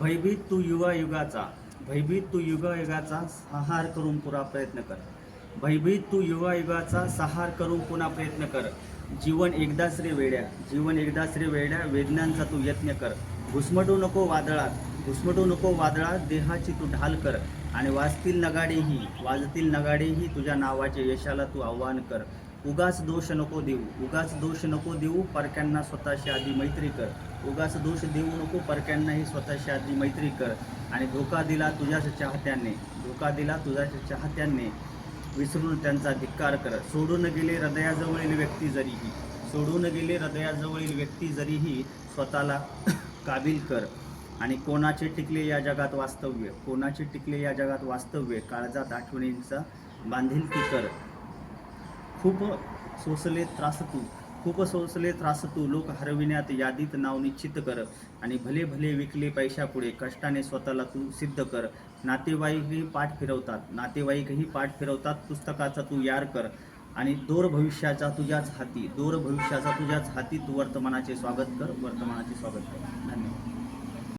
भयभीत तू युगायुगाचा भयभीत तू युगायुगाचा संहार करून पुरा प्रयत्न कर. भयभीत तू युगायुगाचा सहार करून पुन्हा प्रयत्न कर. जीवन एकदाच रे वेड्या जीवन एकदाच रे वेड्या वेदनांचा तू यत्न कर. घुसमटू नको वादळात घुसमटू नको वादळात देहाची तू ढाल कर आणि वाजतील नगाडेही वाजतील नगाडेही तुझ्या नावाचे यशाला तू आव्हान कर. उगाच दोष नको देऊ उगाच दोष नको देऊ परक्यांना स्वतःशी आधी मैत्री कर. उगाच दोष देऊ नको परक्यांनाही स्वतःशी आधी मैत्री कर. आणि धोका दिला तुझ्याच चाहत्यांनी धोका दिला तुझ्याच चाहत्यांनी विसरून त्यांचा धिक्कार कर. सोडून गेले हृदयाजवळील व्यक्ती जरीही सोडून गेले हृदयाजवळील व्यक्ती जरीही स्वतःला काबिल कर. आणि कोणाचे टिकले या जगात वास्तव्य? कोणाचे टिकले या जगात वास्तव्य? काळजात आठवणींचा बांधिलकी कर. खूप सोसले त्रास तू खूप सोसले त्रास तू लोक हरविण्यात यादीत नाव निश्चित कर आणि भले भले विकले पैशापुढे कष्टाने स्वतःला तू सिद्ध कर. नातेवाईकही पाठ फिरवतात नातेवाईकही पाठ फिरवतात पुस्तकाचा तू यार कर. आणि दोर भविष्याचा तुझ्याच हाती दोर भविष्याचा तुझ्याच हाती तू वर्तमानाचे स्वागत कर वर्तमानाचे स्वागत कर. धन्यवाद.